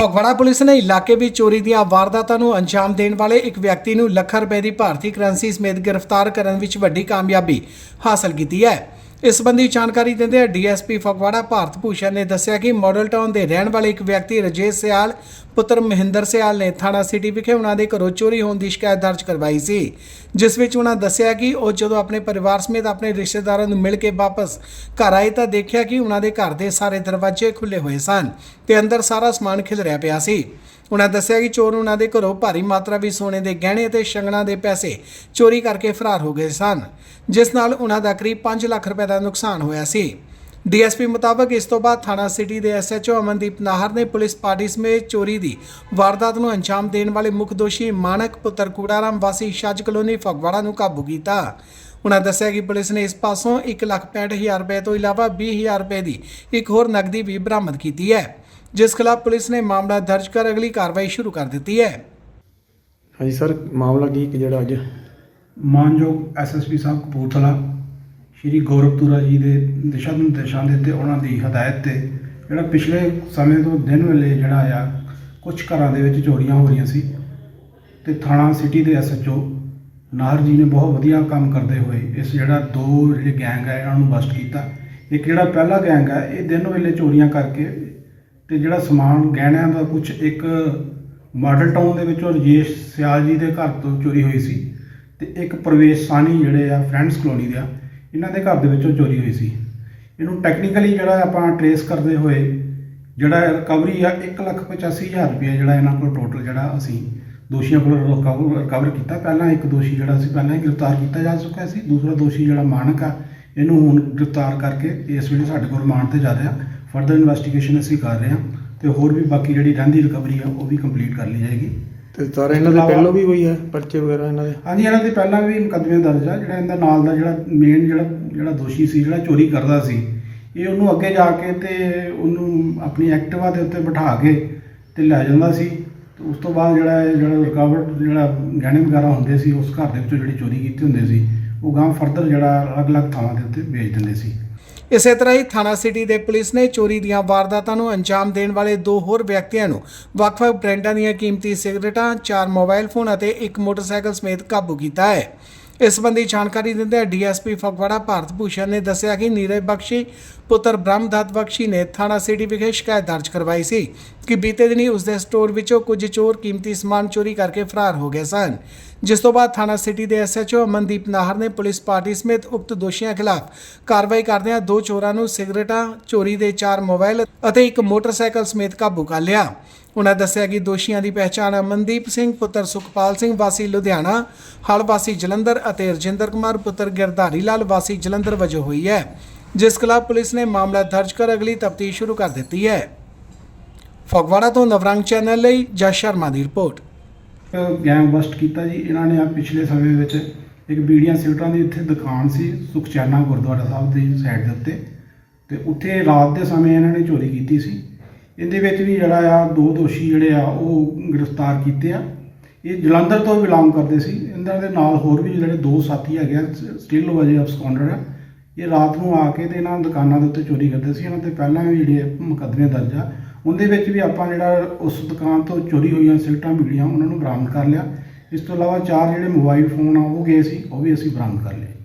Phagwara police ਨੇ ਇਲਾਕੇ ਵਿੱਚ ਚੋਰੀ ਦੀਆਂ ਵਾਰਦਾਤਾਂ ਨੂੰ ਅੰਜਾਮ ਦੇਣ ਵਾਲੇ ਇੱਕ ਵਿਅਕਤੀ ਨੂੰ ਲੱਖਾਂ ਰੁਪਏ ਦੀ ਭਾਰਤੀ ਕਰੰਸੀ ਸਮੇਤ ਗ੍ਰਿਫਤਾਰ ਕਰਨ ਵਿੱਚ ਵੱਡੀ ਕਾਮਯਾਬੀ ਹਾਸਲ ਕੀਤੀ ਹੈ। ਇਸ ਸੰਬੰਧੀ ਜਾਣਕਾਰੀ ਦਿੰਦੇ ਡੀਐਸਪੀ ਫਗਵਾੜਾ ਭਾਰਤ ਭੂਸ਼ਣ ਨੇ ਦੱਸਿਆ ਕਿ ਮਾਡਲ ਟਾਊਨ ਦੇ ਰਹਿਣ ਵਾਲੇ ਇੱਕ ਵਿਅਕਤੀ ਰਜੇਸ਼ ਸਿਆਲ, ਪੁੱਤਰ ਮਹਿੰਦਰ ਸਿਆਲ ਨੇ ਥਾਣਾ ਸਿਟੀ ਵਿਖੇ ਉਹਨਾਂ ਦੇ ਘਰੋਂ ਚੋਰੀ ਹੋਣ ਦੀ ਸ਼ਿਕਾਇਤ ਦਰਜ ਕਰਵਾਈ ਸੀ, ਜਿਸ ਵਿੱਚ ਉਹਨਾਂ ਦੱਸਿਆ ਕਿ ਉਹ ਜਦੋਂ ਆਪਣੇ ਪਰਿਵਾਰ ਸਮੇਤ ਆਪਣੇ ਰਿਸ਼ਤੇਦਾਰਾਂ ਨੂੰ ਮਿਲ ਕੇ ਵਾਪਸ ਘਰ ਆਏ ਤਾਂ ਦੇਖਿਆ ਕਿ ਉਹਨਾਂ ਦੇ ਘਰ ਦੇ ਸਾਰੇ ਦਰਵਾਜ਼ੇ ਖੁੱਲੇ ਹੋਏ ਸਨ ਤੇ ਅੰਦਰ ਸਾਰਾ ਸਮਾਨ ਖਿਲਰਿਆ ਪਿਆ ਸੀ। ਉਹਨਾਂ ਦੱਸਿਆ ਕਿ ਚੋਰ ਉਹਨਾਂ ਦੇ ਘਰੋਂ ਭਾਰੀ ਮਾਤਰਾ ਵਿੱਚ ਸੋਨੇ ਦੇ ਗਹਿਣੇ ਅਤੇ ਸ਼ੰਗਣਾ ਦੇ ਪੈਸੇ ਚੋਰੀ ਕਰਕੇ ਫਰਾਰ ਹੋ ਗਏ ਸਨ ਜਿਸ ਨਾਲ ਉਹਨਾਂ ਦਾ ਕਰੀਬ 5 ਲੱਖ ਰੁਪਏ ਦਾ ਨੁਕਸਾਨ ਹੋਇਆ ਸੀ। ਡੀਐਸਪੀ ਮੁਤਾਬਕ ਇਸ ਤੋਂ ਬਾਅਦ ਥਾਣਾ ਸਿਟੀ ਦੇ ਐਸਐਚਓ ਅਮਨਦੀਪ ਨਾਹਰ ਨੇ ਪੁਲਿਸ ਪਾਰਟੀ ਸਮੇਤ ਚੋਰੀ ਦੀ ਵਾਰਦਾਤ ਨੂੰ ਅੰਜਾਮ ਦੇਣ ਵਾਲੇ ਮੁੱਖ ਦੋਸ਼ੀ ਮਾਨਕ ਪੁੱਤਰ ਕੂੜਾਰਾਮ ਵਾਸੀ ਛੱਜ ਕਲੋਨੀ ਫਗਵਾੜਾ ਨੂੰ ਕਾਬੂ ਕੀਤਾ। ਉਹਨਾਂ ਦੱਸਿਆ ਕਿ ਪੁਲਿਸ ਨੇ ਇਸ ਪਾਸੋਂ 1,65,000 ਰੁਪਏ ਤੋਂ ਇਲਾਵਾ 20000 ਰੁਪਏ ਦੀ ਇੱਕ ਹੋਰ ਨਕਦੀ ਵੀ ਬਰਾਮਦ ਕੀਤੀ ਹੈ। ਜਿਸ ਖਿਲਾਫ ਪੁਲਿਸ ਨੇ ਮਾਮਲਾ ਦਰਜ ਕਰ ਅਗਲੀ ਕਾਰਵਾਈ ਸ਼ੁਰੂ ਕਰ ਦਿੱਤੀ ਹੈ। ਹਾਂਜੀ ਸਰ ਮਾਮਲਾ ਕੀ ਕਿ ਜਿਹੜਾ ਅੱਜ? ਮਾਨਯੋਗ ਐਸਐਸਪੀ ਸਾਹਿਬ ਕਪੂਰਥਲਾ ਸ਼੍ਰੀ ਗੌਰਵਪੁਰਾ ਜੀ ਦੇ ਦਿਸ਼ਾ ਨਿਰਦੇਸ਼ਾਂ ਦੇ ਤੇ ਉਹਨਾਂ ਦੀ ਹਦਾਇਤ ਤੇ ਜਿਹੜਾ ਪਿਛਲੇ ਸਮੇਂ ਤੋਂ ਦਿਨ ਵੇਲੇ ਜਿਹੜਾ ਆ ਕੁਝ ਘਰਾਂ ਦੇ ਵਿੱਚ ਚੋਰੀਆਂ ਹੋ ਰਹੀਆਂ ਸੀ ਤੇ ਥਾਣਾ ਸਿਟੀ ਦੇ ਐਸਐਚਓ ਨਾਹਰ ਜੀ ਨੇ ਬਹੁਤ ਵਧੀਆ ਕੰਮ ਕਰਦੇ ਹੋਏ ਇਸ ਜਿਹੜਾ ਦੋ ਜਿਹੜੇ ਗੈਂਗ ਹੈ ਇਹਨਾਂ ਨੂੰ ਬਸਟ ਕੀਤਾ। ਇੱਕ ਜਿਹੜਾ ਪਹਿਲਾ ਗੈਂਗ ਹੈ ਇਹ ਦਿਨ ਵੇਲੇ ਚੋਰੀਆਂ ਕਰਕੇ ਤੇ ਜਿਹੜਾ ਸਮਾਨ ਗਹਿਣਿਆਂ ਦਾ ਕੁਝ ਇੱਕ ਮਾਡਲ ਟਾਊਨ ਦੇ ਵਿੱਚੋਂ ਰਜੇਸ਼ ਸਿਆਲ ਜੀ ਦੇ ਘਰ ਤੋਂ ਚੋਰੀ ਹੋਈ ਸੀ ਤੇ ਇੱਕ ਪ੍ਰਵੇਸ਼ ਸਾਨੀ ਜਿਹੜੇ ਆ ਫਰੈਂਡਸ ਕਲੋਨੀ ਦੇ ਆ, ਇਹਨਾਂ ਦੇ ਘਰ ਦੇ ਵਿੱਚੋਂ ਚੋਰੀ ਹੋਈ ਸੀ। ਇਹਨੂੰ ਟੈਕਨੀਕਲੀ ਜਿਹੜਾ ਆਪਾਂ ਟਰੇਸ ਕਰਦੇ ਹੋਏ, ਜਿਹੜਾ ਰਿਕਵਰੀ ਆ 185000 ਰੁਪਏ ਜਿਹੜਾ ਇਹਨਾਂ ਕੋਲ ਟੋਟਲ ਜਿਹੜਾ ਅਸੀਂ ਦੋਸ਼ੀਆਂ ਕੋਲ ਰਿਕਵਰ ਕੀਤਾ। ਪਹਿਲਾਂ ਇੱਕ ਦੋਸ਼ੀ ਜਿਹੜਾ ਸੀ, ਪਹਿਲਾਂ ਹੀ ਗ੍ਰਿਫਤਾਰ ਕੀਤਾ ਜਾ ਚੁੱਕਾ ਸੀ। ਦੂਸਰਾ ਦੋਸ਼ੀ ਜਿਹੜਾ ਮਾਨਕ ਆ, ਇਹਨੂੰ ਹੁਣ ਗ੍ਰਿਫਤਾਰ ਕਰਕੇ ਇਸ ਵੇਲੇ ਸਾਡੇ ਕੋਲ ਰਿਮਾਂਡ ਤੇ ਜਾ ਰਿਹਾ। ਫਰਦਰ ਇਨਵੈਸਟੀਗੇਸ਼ਨ ਅਸੀਂ ਕਰ ਰਹੇ ਹਾਂ ਤੇ ਹੋਰ ਵੀ ਬਾਕੀ ਜਿਹੜੀ ਰਹਿੰਦੀ ਰਿਕਵਰੀ ਆ ਉਹ ਵੀ ਕੰਪਲੀਟ ਕਰ ਲਈ ਜਾਏਗੀ। ਤੇ ਸਰ ਇਹਨਾਂ ਦੇ ਪਹਿਲੋਂ ਵੀ ਹੋਈ ਹੈ ਪਰਚੇ ਵਗੈਰਾ ਇਹਨਾਂ ਦੇ? ਹਾਂਜੀ ਇਹਨਾਂ ਦੇ ਪਹਿਲਾਂ ਵੀ ਮੁਕੱਦਮੇ ਦਰਜ ਆ ਜਿਹੜਾ ਇਹਦਾ ਨਾਲ ਦਾ ਜਿਹੜਾ ਮੇਨ ਜਿਹੜਾ ਜਿਹੜਾ ਦੋਸ਼ੀ ਸੀ ਜਿਹੜਾ ਚੋਰੀ ਕਰਦਾ ਸੀ ਇਹ ਉਹਨੂੰ ਅੱਗੇ ਜਾ ਕੇ ਤੇ ਉਹਨੂੰ ਆਪਣੀ ਐਕਟਿਵਾ ਦੇ ਉੱਤੇ ਬਿਠਾ ਕੇ ਤੇ ਲੈ ਜਾਂਦਾ ਸੀ। ਤੇ ਉਸ ਤੋਂ ਬਾਅਦ ਜਿਹੜਾ ਇਹ ਜਿਹੜਾ ਰਿਕਵਰ ਜਿਹੜਾ ਗਹਿਣੇ ਵਗੈਰਾ ਹੁੰਦੇ ਸੀ ਉਸ ਘਰ ਦੇ ਵਿੱਚੋਂ ਜਿਹੜੀ ਚੋਰੀ ਕੀਤੀ ਹੁੰਦੀ ਸੀ ਉਹ ਗਾਂ ਫਰਦਰ ਜਿਹੜਾ ਅਲੱਗ-ਅਲੱਗ ਥਾਵਾਂ ਦੇ ਉੱਤੇ ਵੇਚ ਦਿੰਦੇ ਸੀ। ਇਸੇ ਤਰ੍ਹਾਂ ਹੀ ਥਾਣਾ ਸਿਟੀ ਦੇ ਪੁਲਿਸ ਨੇ ਚੋਰੀ ਦੀਆਂ ਵਾਰਦਾਤਾਂ ਨੂੰ ਅੰਜਾਮ ਦੇਣ ਵਾਲੇ ਦੋ ਹੋਰ ਵਿਅਕਤੀਆਂ ਨੂੰ ਵੱਖ-ਵੱਖ ਬ੍ਰਾਂਡਾਂ ਦੀਆਂ ਕੀਮਤੀ ਸਿਗਰਟਾਂ, ਚਾਰ ਮੋਬਾਈਲ ਫੋਨ ਅਤੇ ਇੱਕ ਮੋਟਰਸਾਈਕਲ ਸਮੇਤ ਕਾਬੂ ਕੀਤਾ ਹੈ। ਇਸ ਸੰਬੰਧੀ ਜਾਣਕਾਰੀ ਦਿੰਦੇ ਡੀਐਸਪੀ ਫਗਵਾੜਾ ਭਾਰਤ ਭੂਸ਼ਣ ਨੇ ਦੱਸਿਆ ਕਿ ਨੀਰਜ ਬਖਸ਼ੀ, ਪੁੱਤਰ ਬ੍ਰਹਮਦੱਤ ਬਖਸ਼ੀ ਨੇ ਥਾਣਾ ਸਿਟੀ ਵਿਖੇ ਸ਼ਿਕਾਇਤ ਦਰਜ ਕਰਵਾਈ ਸੀ ਕਿ ਬੀਤੇ ਦਿਨੀ ਉਸ ਦੇ ਸਟੋਰ ਵਿੱਚੋਂ ਕੁਝ ਚੋਰ ਕੀਮਤੀ ਸਮਾਨ ਚੋਰੀ ਕਰਕੇ ਫਰਾਰ ਹੋ ਗਏ ਸਨ। ਜਿਸ ਤੋਂ ਬਾਅਦ ਥਾਣਾ ਸਿਟੀ ਦੇ ਐਸਐਚਓ ਅਮਨਦੀਪ ਨਾਹਰ ਨੇ ਪੁਲਿਸ ਪਾਰਟੀ ਸਮੇਤ ਉਕਤ ਦੋਸ਼ੀਆਂ ਖਿਲਾਫ ਕਾਰਵਾਈ ਕਰਦਿਆਂ ਦੋ ਚੋਰਾਂ ਨੂੰ ਸਿਗਰਟਾਂ, ਚੋਰੀ ਦੇ ਚਾਰ ਮੋਬਾਈਲ ਅਤੇ ਇੱਕ ਮੋਟਰਸਾਈਕਲ ਸਮੇਤ ਕਾਬੂ ਕਰ ਲਿਆ। ਉਹਨਾਂ ਦੱਸਿਆ ਕਿ ਦੋਸ਼ੀਆਂ ਦੀ ਪਹਿਚਾਣ ਅਮਨਦੀਪ ਸਿੰਘ, ਪੁੱਤਰ ਸੁਖਪਾਲ ਸਿੰਘ, ਵਾਸੀ ਲੁਧਿਆਣਾ, ਹਲ ਵਾਸੀ ਜਲੰਧਰ ਅਤੇ ਰਜਿੰਦਰ ਕੁਮਾਰ, ਪੁੱਤਰ ਗਿਰਧਾਰੀ ਲਾਲ ਵਾਸੀ ਜਲੰਧਰ ਵਜੋਂ ਹੋਈ ਹੈ, ਜਿਸ ਖਿਲਾਫ ਪੁਲਿਸ ਨੇ ਮਾਮਲਾ ਦਰਜ ਕਰ ਅਗਲੀ ਤਫਤੀਸ਼ ਸ਼ੁਰੂ ਕਰ ਦਿੱਤੀ ਹੈ। ਫਗਵਾੜਾ ਤੋਂ ਨਵਰੰਗ ਚੈਨਲ ਲਈ ਜਸ ਸ਼ਰਮਾ ਦੀ ਰਿਪੋਰਟ। ਗੈਂਗ ਬਸਟ ਕੀਤਾ ਜੀ। ਇਹਨਾਂ ਨੇ ਆ ਪਿਛਲੇ ਸਮੇਂ ਵਿੱਚ ਇੱਕ ਬੀੜੀਆਂ ਸਿਗਰਟਾਂ ਦੀ ਇੱਥੇ ਦੁਕਾਨ ਸੀ ਸੁਖਚੈਨਾ ਗੁਰਦੁਆਰਾ ਸਾਹਿਬ ਦੀ ਸਾਈਡ ਦੇ ਉੱਤੇ। ਤੇ ਉੱਥੇ ਰਾਤ ਦੇ ਸਮੇਂ ਇਹਨਾਂ ਨੇ ਚੋਰੀ ਕੀਤੀ ਸੀ। ਇਹਦੇ ਵਿੱਚ ਵੀ ਜਿਹੜਾ ਆ, ਦੋ ਦੋਸ਼ੀ ਜਿਹੜੇ ਆ, ਉਹ ਗ੍ਰਿਫਤਾਰ ਕੀਤੇ ਆ। ਇਹ ਜਲੰਧਰ ਤੋਂ ਬਿਲੋਂਗ ਕਰਦੇ ਸੀ। ਇਹਨਾਂ ਦੇ ਨਾਲ ਹੋਰ ਵੀ ਜਿਹੜੇ ਦੋ ਸਾਥੀ ਹੈਗੇ ਆ ਸਟਿਲ ਵਜੇ ਅਬਸਕੌਂਡਰ ਆ। ਇਹ ਰਾਤ ਨੂੰ ਆ ਕੇ ਤੇ ਇਹਨਾਂ ਦੁਕਾਨਾਂ ਦੇ ਉੱਤੇ ਚੋਰੀ ਕਰਦੇ ਸੀ। ਇਹਨਾਂ ਤੇ ਪਹਿਲਾਂ ਵੀ ਜਿਹੜੇ ਮੁਕੱਦਮੇ ਦਰਜ ਆ। ਉਹਦੇ ਵਿੱਚ ਵੀ ਆਪਾਂ ਜਿਹੜਾ ਉਸ ਦੁਕਾਨ ਤੋਂ ਚੋਰੀ ਹੋਈਆਂ ਸਿਲਟਾਂ ਮਿਲੀਆਂ ਉਹਨਾਂ ਨੂੰ ਬਰਾਮਦ ਕਰ ਲਿਆ। ਇਸ ਤੋਂ ਇਲਾਵਾ ਚਾਰ ਜਿਹੜੇ ਮੋਬਾਈਲ ਫੋਨ ਆ, ਉਹ ਗਏ ਸੀ। ਉਹ ਵੀ ਅਸੀਂ ਬਰਾਮਦ ਕਰ ਲਏ।